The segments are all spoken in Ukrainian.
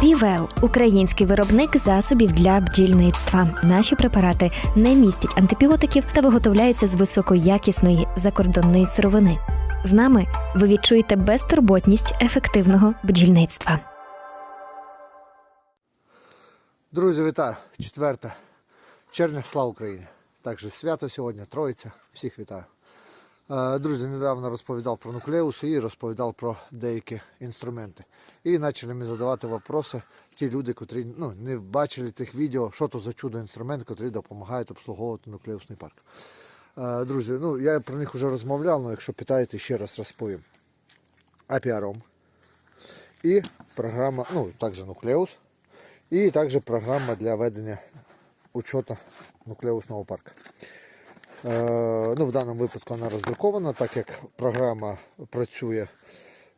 Півел український виробник засобів для бджільництва. Наші препарати не містять антибіотиків та виготовляються з високоякісної закордонної сировини. З нами ви відчуєте безтурботність ефективного бджільництва. Друзі, вітаю! 4 червня, слава Україні! Також свято сьогодні, Троїця. Всіх вітаю. Е, Друзі, недавно розповідав про нуклеус і розповідав про деякі інструменти. І почали мені задавати питання ті люди, котрі ну, не бачили тих відео, що то за чудо інструмент, який допомагає обслуговувати нуклеусний парк. Е, Друзі, ну я про них вже розмовляв, але якщо питаєте, ще раз розповім. Апіаром. І програма, ну, також нуклеус. І також програма для ведення учету нуклеусного парку. Е, ну, в даному випадку вона роздрукована, так як програма працює,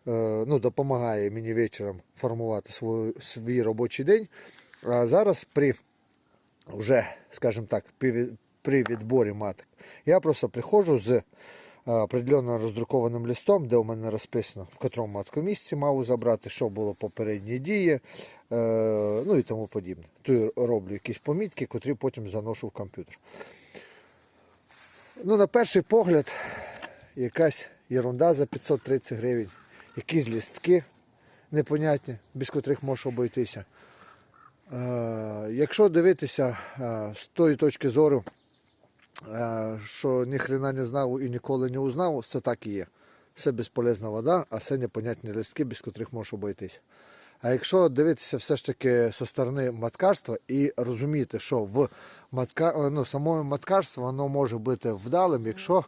е, ну, допомагає мені вечором формувати свою, свій робочий день. А зараз при вже, скажімо так, при, відборі маток, я просто приходжу з е, определенно роздрукованим листом, де у мене розписано, в котрому матку місці мав забрати, що було попередні дії, ну і тому подібне. Тут роблю якісь помітки, котрі потім заношу в комп'ютер. Ну, на перший погляд, якась ерунда за 530 гривень, якісь лістки непонятні, без котрих можеш обійтися. Е, якщо дивитися е, з тої точки зору, е, що ніхрена не знав і ніколи не узнав, це так і є. Це безполезна вода, а це непонятні листки, без котрих можеш обійтися. А якщо дивитися все ж таки зі сторони маткарства і розуміти, що в матка, ну, самому маткарство воно може бути вдалим, якщо е,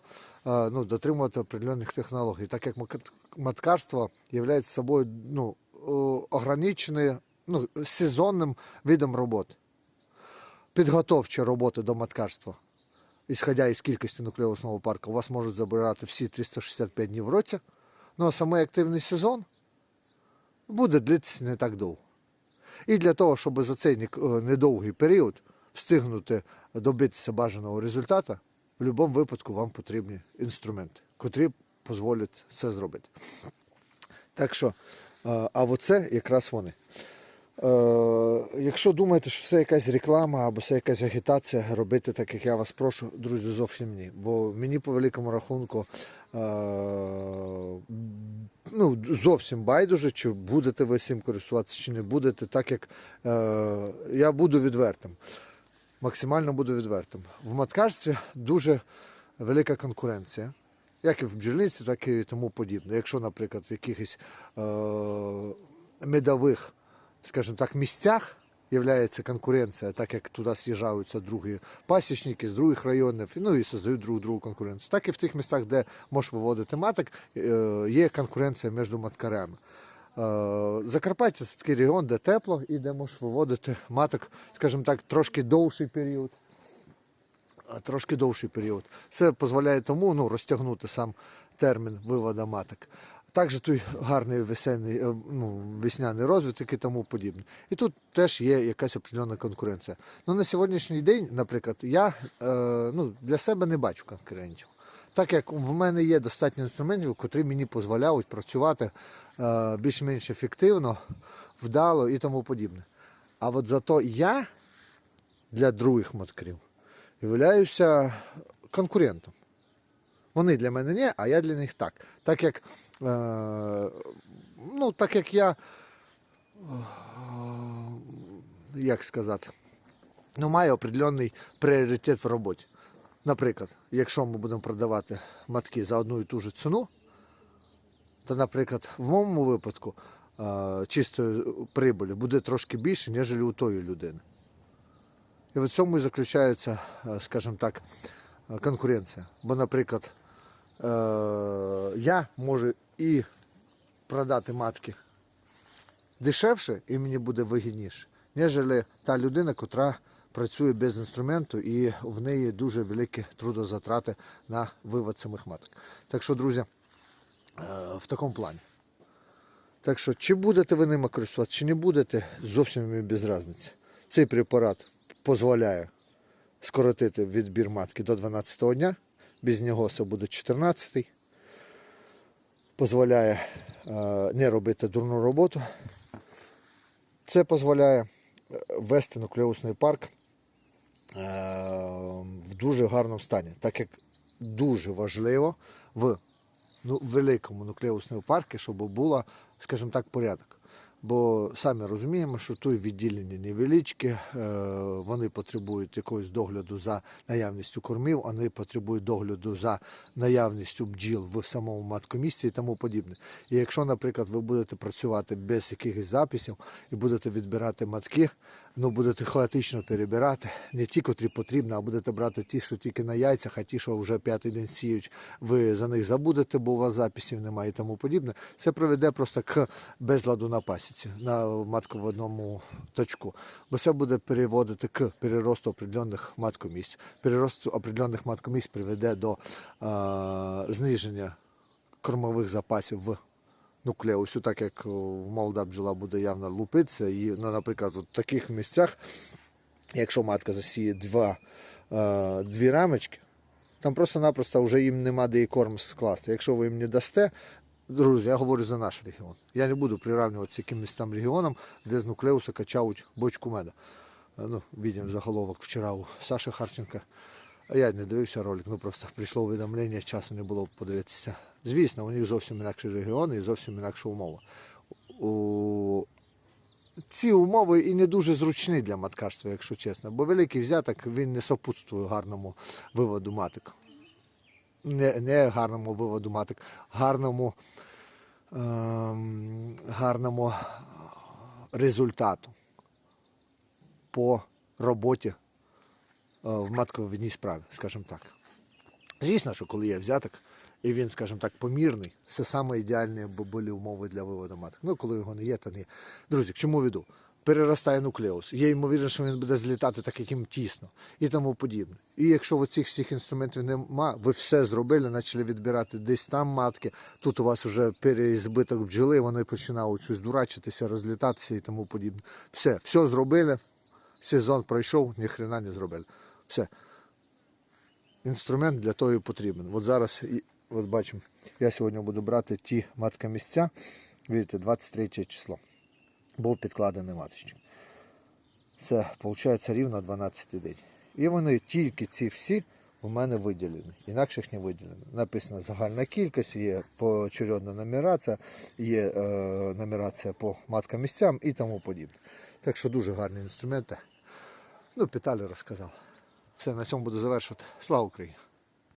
ну, дотримувати определених технологій, так як маткарство є собою ну, о- ограниченим, ну, сезонним видом роботи. Підготовчі роботи до маткарства, ісходя із кількості нуклеусного парку, у вас можуть забирати всі 365 днів в році. Ну а саме активний сезон буде длитися не так довго. І для того, щоб за цей е, недовгий період встигнути добитися бажаного результату, в будь-якому випадку вам потрібні інструменти, котрі дозволять це зробити. Так що, е, а оце якраз вони. Е, якщо думаєте, що це якась реклама або це якась агітація, робити так, як я вас прошу, друзі, зовсім ні. Бо мені по великому рахунку ну, зовсім байдуже, чи будете ви цим користуватися, чи не будете, так як е, я буду відвертим. Максимально буду відвертим. В маткарстві дуже велика конкуренція. Як і в бджільниці, так і тому подібне. Якщо, наприклад, в якихось е, медових, скажімо так, місцях є конкуренція, так як туди з'їжджаються другі пасічники з других районів, ну і создають друг другу конкуренцію. Так і в тих містах, де можеш виводити маток, є конкуренція між маткарями. Е, Закарпаття це такий регіон, де тепло і де можеш виводити маток, скажімо так, трошки довший період трошки довший період. Це дозволяє тому ну, розтягнути сам термін виводу маток. Також тут гарний весенний, е, ну, весняний розвиток і тому подібне. І тут теж є якась определена конкуренція. Ну, на сьогоднішній день, наприклад, я е, ну, для себе не бачу конкурентів. Так як в мене є достатньо інструментів, котрі мені дозволяють працювати е, більш-менш ефективно, вдало і тому подібне. А от зато я для других маткарів являюся конкурентом. Вони для мене не, а я для них так. Так як, ну, так як я, е, як сказати, ну, маю определений пріоритет в роботі. Наприклад, якщо ми будемо продавати матки за одну і ту ж ціну, то, наприклад, в моєму випадку е, чистої прибулі буде трошки більше, ніж у тої людини. І в цьому і заключається, е, скажімо так, е, конкуренція. Бо, наприклад, е, я можу і продати матки дешевше, і мені буде вигідніше, ніж та людина, яка працює без інструменту, і в неї дуже великі трудозатрати на вивод самих маток. Так що, друзі, е, в такому плані. Так що, чи будете ви ними користуватися, чи не будете, зовсім без різниці. Цей препарат дозволяє скоротити відбір матки до 12 дня. Без нього це буде 14-й. Дозволяє е, не робити дурну роботу. Це дозволяє е, ввести нуклеусний парк е, в дуже гарному стані, так як дуже важливо в ну, великому нуклеусному парку, щоб було, скажімо так, порядок. Бо самі розуміємо, що тут відділення невеличкі, е, вони потребують якогось догляду за наявністю кормів, вони потребують догляду за наявністю бджіл в самому маткомісці і тому подібне. І якщо, наприклад, ви будете працювати без якихось записів і будете відбирати матки, ну будете хаотично перебирати, не ті, котрі потрібно, а будете брати ті, що тільки на яйцях, а ті, що вже п'ятий день сіють, ви за них забудете, бо у вас записів немає і тому подібне. Це приведе просто к безладу на пасіці, на матководному точку. Бо це буде переводити к переросту определених маткомісць. Перерост определених маткомісць приведе до е, зниження кормових запасів в нуклеусу, так як молода бджола буде явно лупитися. І, ну, наприклад, в таких місцях, якщо матка засіє два, е, дві рамочки, там просто-напросто вже їм нема де і корм скласти. Якщо ви їм не дасте, друзі, я говорю за наш регіон. Я не буду приравнюватися якимось там регіонам, де з нуклеуса качають бочку меда. Е, Ну, бачимо заголовок вчора у Саші Харченка. А я не дивився ролик, ну просто прийшло увідомлення, часу не було подивитися. Звісно, у них зовсім інакші регіони і зовсім інакша умова. У... Ці умови і не дуже зручні для маткарства, якщо чесно. Бо великий взяток він не сопутствує гарному виводу маток. Не, не гарному виводу маток, гарному, ем, гарному результату по роботі е, в матковідній справі, скажімо так. Звісно, що коли є взяток, і він, скажімо так, помірний, це саме ідеальні були умови для виводу маток. Ну, коли його не є, то не є. Друзі, к чому веду? Переростає нуклеус. Є ймовірність, що він буде злітати так, як їм тісно і тому подібне. І якщо ви цих всіх інструментів нема, ви все зробили, почали відбирати десь там матки, тут у вас вже переізбиток бджоли, вони починають щось дурачитися, розлітатися і тому подібне. Все, все зробили, сезон пройшов, ні хрена не зробили. Все. Інструмент для того і потрібен. От зараз, от бачимо, я сьогодні буду брати ті матка місця, видите, 23 число. Був підкладений маточник. Це, виходить, рівно 12 день. І вони тільки ці всі у мене виділені. Інакше їх не виділено. Написано загальна кількість, є поочередна нумерація, є е, нумерація по маткам місцям і тому подібне. Так що дуже гарні інструменти. Ну, Питалі розказав. Все, на цьому буду завершувати. Слава Україні!